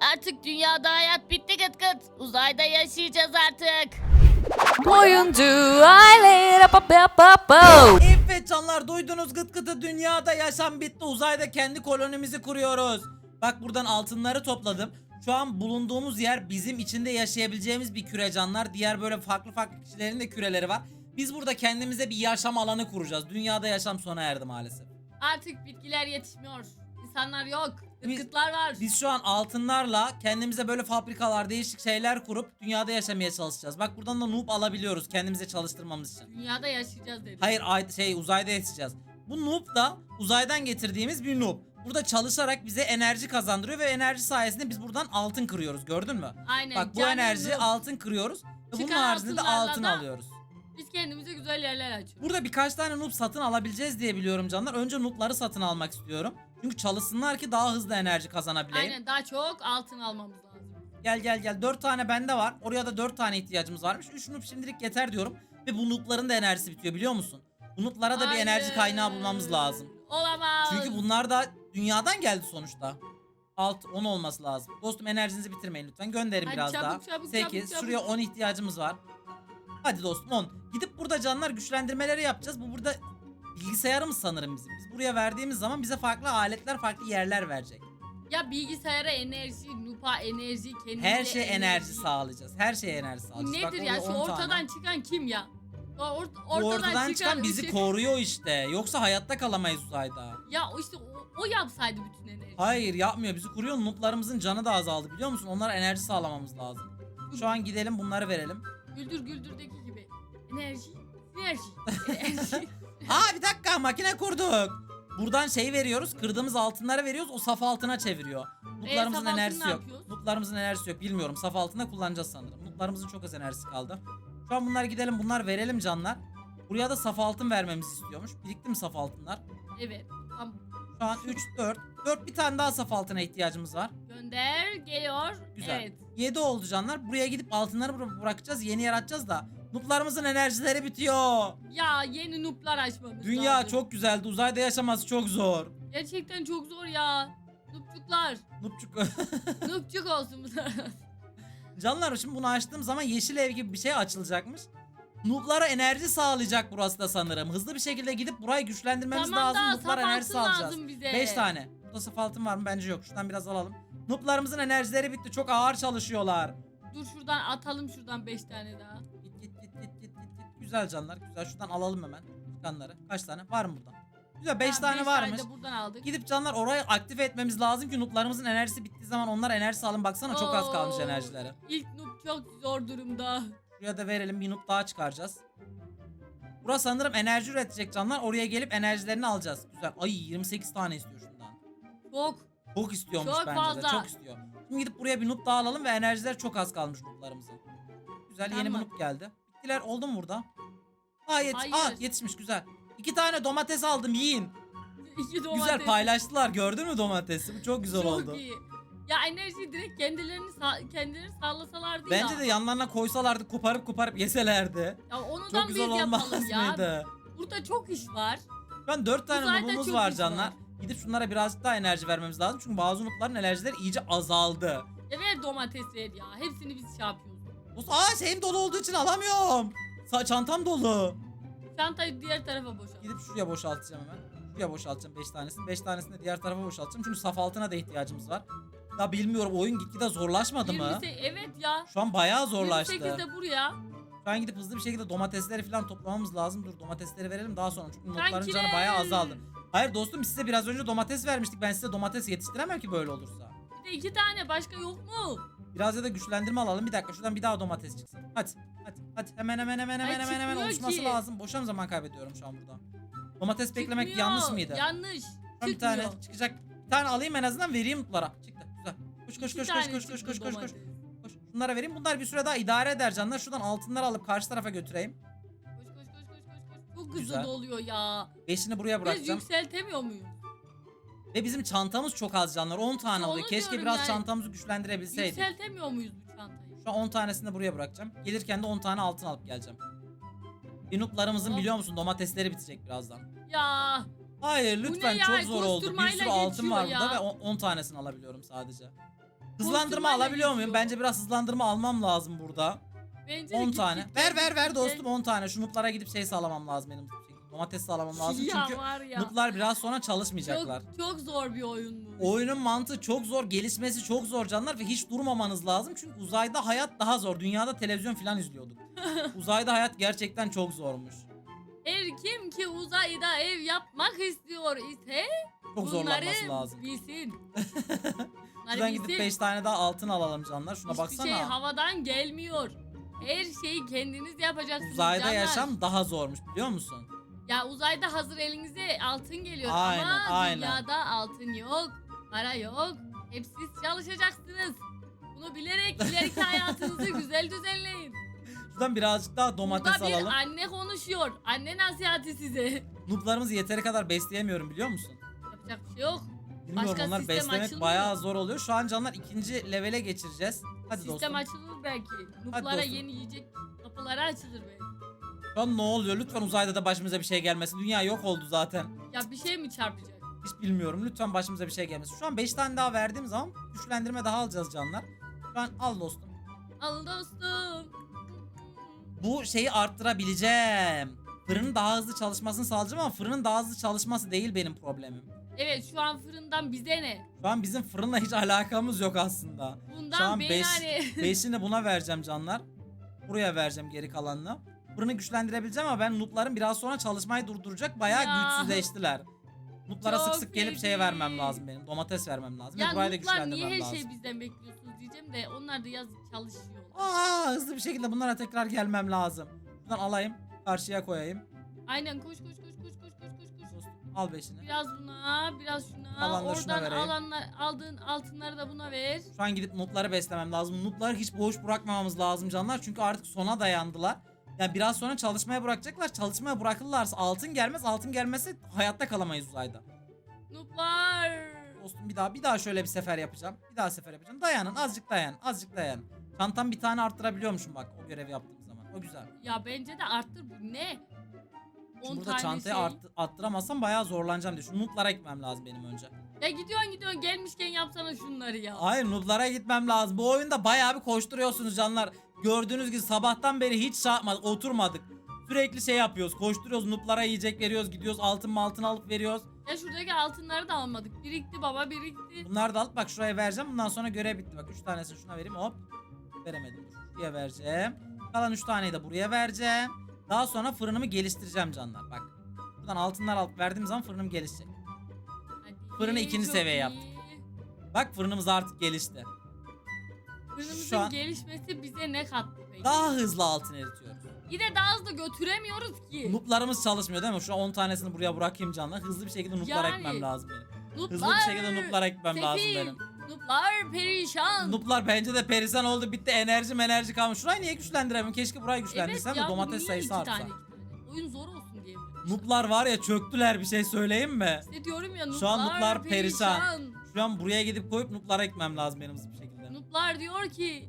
Artık dünyada hayat bitti gıt gıt. Uzayda yaşayacağız artık. Oyuncu aile pa pa pa pa. Evet canlar duydunuz gıt gıtı dünyada yaşam bitti uzayda kendi kolonimizi kuruyoruz. Bak buradan altınları topladım. Şu an bulunduğumuz yer bizim içinde yaşayabileceğimiz bir küre canlar. Diğer böyle farklı farklı kişilerin de küreleri var. Biz burada kendimize bir yaşam alanı kuracağız. Dünyada yaşam sona erdi maalesef. Artık bitkiler yetişmiyor. İnsanlar yok. Biz- var. Biz şu an altınlarla kendimize böyle fabrikalar, değişik şeyler kurup dünyada yaşamaya çalışacağız. Bak buradan da noob alabiliyoruz kendimize çalıştırmamız için. Dünyada yaşayacağız dedim. Hayır ay- şey uzayda yaşayacağız. Bu noob da uzaydan getirdiğimiz bir noob. Burada çalışarak bize enerji kazandırıyor ve enerji sayesinde biz buradan altın kırıyoruz. Gördün mü? Aynen. Bak bu enerji noob. altın kırıyoruz ve bunun Çıkan haricinde de altınlarla altın da- alıyoruz. Biz kendimize güzel yerler açıyoruz. Burada birkaç tane noob satın alabileceğiz diye biliyorum canlar. Önce noobları satın almak istiyorum. Çünkü çalışsınlar ki daha hızlı enerji kazanabileyim. Aynen daha çok altın almamız lazım. Gel gel gel. 4 tane bende var. Oraya da 4 tane ihtiyacımız varmış. 3 noob şimdilik yeter diyorum. Ve bu noobların da enerjisi bitiyor biliyor musun? Bu nooblara da bir enerji Hayır. kaynağı bulmamız lazım. Olamaz. Çünkü bunlar da dünyadan geldi sonuçta. Alt 10 olması lazım. Dostum enerjinizi bitirmeyin lütfen. Gönderin Hadi biraz çabuk, daha. çabuk, 8. çabuk, çabuk. Şuraya 10 ihtiyacımız var. Hadi dostum 10. Gidip burada canlar güçlendirmeleri yapacağız. Bu burada bilgisayarımız sanırım bizim. Biz buraya verdiğimiz zaman bize farklı aletler, farklı yerler verecek. Ya bilgisayara enerji, nupa enerji, kendimize Her şey enerji sağlayacağız. Her şeye enerji Bu sağlayacağız. Bak nedir ya? orada Şu 10 tane. ortadan çıkan kim ya? O Bu ortadan, çıkan bizi ışık- koruyor işte. Yoksa hayatta kalamayız uzayda. Ya işte o, o yapsaydı bütün enerji. Hayır yapmıyor. Bizi kuruyor. Nooblarımızın canı da azaldı biliyor musun? Onlara enerji sağlamamız lazım. Şu an gidelim bunları verelim. Güldür güldürdeki gibi. Enerji, enerji, enerji. Aa bir dakika makine kurduk. Buradan şey veriyoruz. Kırdığımız altınları veriyoruz. O saf altına çeviriyor. Nutlarımızın saf altını enerjisi ne yok. yapıyoruz? Nutlarımızın enerjisi yok. Bilmiyorum. Saf altında kullanacağız sanırım. Nutlarımızın çok az enerjisi kaldı. Şu an bunlar gidelim bunlar verelim canlar. Buraya da saf altın vermemizi istiyormuş. Birikti mi saf altınlar? evet. Tamam. Şu an 3, 4. 4 bir tane daha saf altına ihtiyacımız var. Gönder, geliyor. Güzel. Evet. 7 oldu canlar. Buraya gidip altınları bıra- bırakacağız. Yeni yer açacağız da. Nutlarımızın enerjileri bitiyor. Ya yeni nuplar açmamız Dünya lazım. çok güzeldi. Uzayda yaşaması çok zor. Gerçekten çok zor ya. Nupçuklar. Nupçuk. Nupçuk olsun bunlar. Canlar şimdi bunu açtığım zaman yeşil ev gibi bir şey açılacakmış. Noob'lara enerji sağlayacak burası da sanırım. Hızlı bir şekilde gidip burayı güçlendirmemiz tamam lazım. da Noob'lar saf enerji altın sağlayacağız. lazım bize. 5 tane. Burada saf altın var mı? Bence yok. Şuradan biraz alalım. Noob'larımızın enerjileri bitti. Çok ağır çalışıyorlar. Dur şuradan atalım şuradan 5 tane daha. Güzel canlar. Güzel. Şuradan alalım hemen. Çıkanları. Kaç tane? Var mı burada? Güzel 5 Ha, tane beş varmış. de buradan aldık. Gidip canlar orayı aktive etmemiz lazım ki noob'larımızın enerjisi bittiği zaman onlar enerji alın. Baksana çok az kalmış enerjileri. İlk noob çok zor durumda. Şuraya da verelim bir noob daha çıkaracağız. Burası sanırım enerji üretecek canlar. Oraya gelip enerjilerini alacağız. Güzel. Ay 28 tane istiyor şundan. Çok. Çok istiyormuş Çok bence de. fazla. Çok istiyor. Şimdi gidip buraya bir noob daha alalım ve enerjiler çok az kalmış noob'larımızın. Güzel yeni bir Tamam. noob geldi. Bittiler oldu mu burada? Aa, yet Hayır. Aa yetişmiş güzel. İki tane domates aldım yiyin. İki domates. Güzel paylaştılar gördün mü domatesi? Bu çok güzel Çok oldu. iyi. Ya enerjiyi direkt kendilerini sa- kendileri sağlasalardı Bence ya. de yanlarına koysalardı koparıp koparıp yeselerdi. Ya onu da Çok biz güzel olmaz yapalım ya. mıydı? Burada çok iş var. Şu an 4 tane Uzayda noob'umuz çok var iş canlar. var. Gidip şunlara birazcık daha enerji vermemiz lazım. Çünkü bazı noob'ların enerjileri iyice azaldı. Ya ver domates ver ya. Hepsini biz şey yapıyoruz. Dost, aa şeyim dolu olduğu için alamıyorum. Sa çantam dolu. Çantayı diğer tarafa boşalt. Gidip şuraya boşaltacağım hemen. Şuraya boşaltacağım 5 tanesini. 5 tanesini de diğer tarafa boşaltacağım. Çünkü saf altına da ihtiyacımız var. Ya bilmiyorum oyun gitgide zorlaşmadı mı? 28 evet ya. Şu an bayağı zorlaştı. 28 de buraya. Şu an gidip hızlı bir şekilde domatesleri falan toplamamız lazım. Dur domatesleri verelim daha sonra. Çünkü notların canı bayağı azaldı. Hayır dostum size biraz önce domates vermiştik. Ben size domates yetiştiremem ki böyle olursa. Bir de iki tane başka yok mu? Biraz ya da güçlendirme alalım. Bir dakika şuradan bir daha domates çıksın. Hadi. Hadi. Hadi. Hemen hemen hemen hemen hemen hemen çıkmıyor oluşması ki. lazım. Boşa mı zaman kaybediyorum şu an burada? Domates beklemek Çıkmıyor. yanlış mıydı? Yanlış. An bir tane Çıkmıyor. çıkacak. Bir tane alayım en azından vereyim mutlara. Çıktı. Güzel. Koş koş İki koş tane koş koş koş çıktı koş koş koş. domates. Koş. Şunlara vereyim. Bunlar bir süre daha idare eder canlar. Şuradan altınları alıp karşı tarafa götüreyim. Koş koş koş koş koş koş. Çok hızlı Güzel. doluyor ya. Beşini buraya Biz bırakacağım. yükseltemiyor muyuz? Ve bizim çantamız çok az canlar. 10 tane oluyor. Keşke diyorum biraz yani. çantamızı güçlendirebilseydik. Yükseltemiyor muyuz bu çantayı? Şu an 10 tanesini de buraya bırakacağım. Gelirken de 10 tane altın alıp geleceğim. Inuplarımızın biliyor musun domatesleri bitecek birazdan. Ya Hayır lütfen ne ya? çok zor oldu. Bir Koşturmayla sürü altın var geçiyor burada ya. ve 10 tanesini alabiliyorum sadece. Hızlandırma Koşturmayla alabiliyor muyum? geçiyor. Bence biraz hızlandırma almam lazım burada. Bence de 10 git, tane. git, Ver ver ver dostum 10 tane. Şu nutlara gidip şey sağlamam lazım benim. Domates sağlamam lazım ya çünkü var ya. nutlar biraz sonra çalışmayacaklar. Çok, çok zor bir oyun bu. Oyunun mantığı çok zor, gelişmesi çok zor canlar ve hiç durmamanız lazım. Çünkü uzayda hayat daha zor. Dünyada televizyon falan izliyorduk. uzayda hayat gerçekten çok zormuş. Her kim ki uzayda ev yapmak istiyor ise Çok zorlanması lazım. bilsin. Bunları Şuradan gidip bilsin. 5 tane daha altın alalım canlar. Şuna Hiçbir baksana. şey havadan gelmiyor. Her şeyi kendiniz yapacaksınız Uzayda canlar. yaşam daha zormuş biliyor musun? Ya uzayda hazır elinize altın geliyor Aynen, ama aynen. dünyada altın yok, para yok. Hep siz çalışacaksınız. Bunu bilerek ileriki hayatınızı güzel düzenleyin. Şuradan birazcık daha domates Burada bir alalım. anne konuşuyor. Anne nasihati size. Nooblarımızı yeteri kadar besleyemiyorum biliyor musun? Yapacak bir şey yok. Bilmiyorum Başka onlar sistem beslemek açılmıyor. bayağı zor oluyor. Şu an canlar ikinci levele geçireceğiz. Hadi Sistem dostum. açılır belki. Nuklara dostum. yeni yiyecek kapıları açılır belki. Şu an ne oluyor? Lütfen uzayda da başımıza bir şey gelmesin. Dünya yok oldu zaten. Ya bir şey mi çarpacak? Hiç bilmiyorum. Lütfen başımıza bir şey gelmesin. Şu an 5 tane daha verdiğim zaman güçlendirme daha alacağız canlar. Şu an al dostum. Al dostum. Bu şeyi arttırabileceğim. Fırının daha hızlı çalışmasını sağlayacağım ama fırının daha hızlı çalışması değil benim problemim. Evet şu an fırından bize ne? Şu an bizim fırınla hiç alakamız yok aslında. Şu Bundan an ben 5 hani... beşini buna vereceğim canlar. Buraya vereceğim geri kalanını. Fırını güçlendirebileceğim ama ben noobların biraz sonra çalışmayı durduracak. Bayağı Ya. güçsüzleştiler. Nooblara sık Çok sık gelip şey feci. vermem lazım benim. Domates vermem lazım. Ya ve burayı da nutlar niye güçlendirmem her lazım. şeyi bizden bekliyorsunuz diyeceğim de onlar da yazık çalışıyor. Aa hızlı bir şekilde bunlara tekrar gelmem lazım. Buradan alayım. Karşıya koyayım. Aynen koş koş koş koş koş koş koş koş. Dostum, al beşini. Biraz buna, biraz şuna. Kalanları şuna Oradan vereyim. alanlar, aldığın altınları da buna ver. Şu an gidip noobları beslemem lazım. Noobları hiç boş bırakmamamız lazım canlar. Çünkü artık sona dayandılar. Yani biraz sonra çalışmaya bırakacaklar. Çalışmaya bırakırlarsa altın gelmez. Altın gelmezse hayatta kalamayız uzayda. Nuplar. Dostum bir daha bir daha şöyle bir sefer yapacağım. Bir daha sefer yapacağım. Dayanın azıcık dayan. Azıcık dayan. Çantam bir tane arttırabiliyormuşum bak o görevi yaptığım zaman. O güzel. Ya bence de arttır bu ne? 10 Şimdi burada tane çantayı şey. arttı- arttıramazsam bayağı zorlanacağım diye. Şu nooblara gitmem lazım benim önce. Ya gidiyorsun gidiyorsun gelmişken yapsana şunları ya. Hayır nooblara gitmem lazım. Bu oyunda bayağı bir koşturuyorsunuz canlar. Gördüğünüz gibi sabahtan beri hiç şey yapmadık, oturmadık. Sürekli şey yapıyoruz. Koşturuyoruz. Nooblara yiyecek veriyoruz. Gidiyoruz altın altın alıp veriyoruz. Ya şuradaki altınları da almadık. Birikti baba birikti. Bunları da alıp bak şuraya vereceğim. Bundan sonra görev bitti. Bak 3 tanesini şuna vereyim. Hop. Veremedim. Şuraya vereceğim. Kalan 3 taneyi de buraya vereceğim. Daha sonra fırınımı geliştireceğim canlar. Bak. Buradan altınlar alıp verdiğim zaman fırınım gelişecek. Hadi, Fırını ikinci seviye iyi. yaptık. Bak fırınımız artık gelişti. Şu an- gelişmesi bize ne kattı peki? Daha hızlı altın eritiyoruz. Yine daha hızlı götüremiyoruz ki. Nooblarımız çalışmıyor değil mi? Şu an 10 tanesini buraya bırakayım canlar. Hızlı bir şekilde nooblara Yani. ekmem lazım benim. Nuplar, Hızlı bir şekilde nooblara ekmem lazım sefil, benim. Nuplar perişan. Nooblar bence de perişan oldu. Bitti enerji enerji kalmış. Şurayı niye güçlendiremiyorum? Keşke burayı güçlendirsem ya de bu domates niye sayısı iki artsa. tane, iki tane? Oyun zor olsun diye? Nooblar var ya çöktüler bir şey söyleyeyim mi? İşte diyorum ya Şu an nuplar nuplar perişan. Şu an buraya gidip koyup nooblara ekmem lazım benim hızlı bir şekilde. Nuplar diyor ki,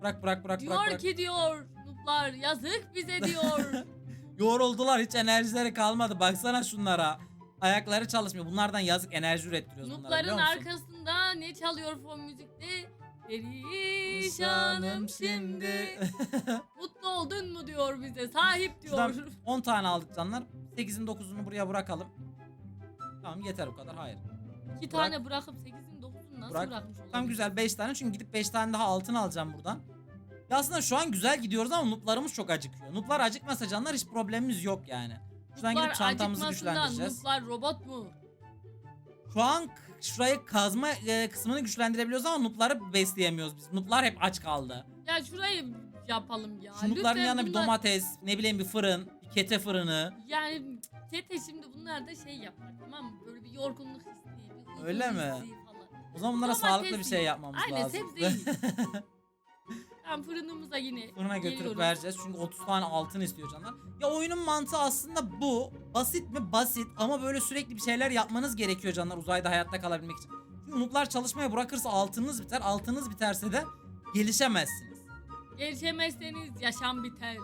Bırak bırak bırak diyor bırak. bırak. ki diyor. Nuplar yazık bize diyor. Yoruldular hiç enerjileri kalmadı. Baksana şunlara. Ayakları çalışmıyor. Bunlardan yazık enerji ürettiriyoruz bunlara Nupların musun? arkasında ne çalıyor fon müzikte? Perişanım şimdi. Mutlu oldun mu diyor bize. Sahip diyor. Şuradan 10 tane aldık canlar. 8'in 9'unu buraya bırakalım. Tamam yeter o kadar. Hayır. İki tane bırakıp 8'in 9'unu nasıl Bırak. bırakmış olabilir? Tam güzel 5 tane çünkü gidip 5 tane daha altın alacağım buradan. Ya aslında şu an güzel gidiyoruz ama nooblarımız çok acıkıyor. Nooblar acıkmasa canlar hiç problemimiz yok yani. Şuradan Nuplar gidip çantamızı acıkmasından güçlendireceğiz. Nuplar robot mu? Şu an şurayı kazma e, kısmını güçlendirebiliyoruz ama noobları besleyemiyoruz biz. Nooblar hep aç kaldı. Ya şurayı yapalım ya. Şu noobların Lütfen yanına bir bunlar- domates, ne bileyim bir fırın, bir kete fırını. Yani Tete şimdi bunlar da şey yapar tamam mı? Böyle bir yorgunluk hissi, bir uyku Öyle mi? hissi. O zaman bunlara Domates sağlıklı bir şey yiyin. yapmamız Aynen lazım. sebze yiyin. Tamam fırınımıza yine Fırına götürüp geliyoruz. vereceğiz çünkü 30 tane altın istiyor canlar. Ya oyunun mantığı aslında bu. Basit mi? Basit ama böyle sürekli bir şeyler yapmanız gerekiyor canlar uzayda hayatta kalabilmek için. Çünkü nooblar çalışmaya bırakırsa altınız biter. Altınız biterse de gelişemezsiniz. Gelişemezseniz yaşam biter.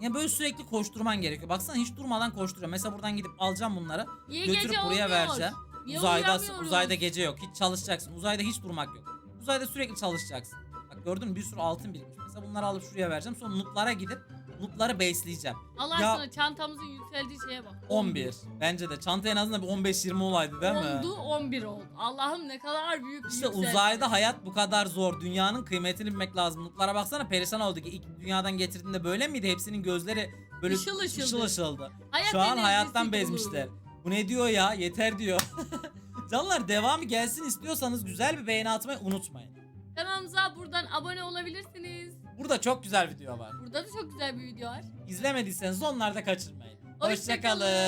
Yani böyle sürekli koşturman gerekiyor. Baksana hiç durmadan koşturuyor. Mesela buradan gidip alacağım bunları. Niye götürüp buraya olmuyor? vereceğim. Niye uzayda uzayda gece yok. Hiç çalışacaksın. Uzayda hiç durmak yok. Uzayda sürekli çalışacaksın. Bak gördün mü bir sürü altın birikmiş. Mesela bunları alıp şuraya vereceğim. Sonra noob'lara gidip noob'ları besleyeceğim. Allah Ya- aşkına çantamızın yükseldiği şeye bak. 11. Bence de. Çanta en azından bir 15-20 olaydı değil mi? Oldu 11 oldu. Allah'ım ne kadar büyük bir İşte yükselme. uzayda hayat bu kadar zor. Dünyanın kıymetini bilmek lazım. Noob'lara baksana perişan oldu. İlk dünyadan getirdiğinde böyle miydi? Hepsinin gözleri böyle Işıl ışıldı. ışıl ışıldı. Hayat Şu an enerjisi hayattan dolu. bezmişler. Bu ne diyor ya? Yeter diyor. Canlar devamı gelsin istiyorsanız güzel bir beğeni atmayı unutmayın. Kanalımıza buradan abone olabilirsiniz. Burada çok güzel video var. Burada da çok güzel bir video var. İzlemediyseniz onları da kaçırmayın. Hoşça Hoşçakalın. kalın.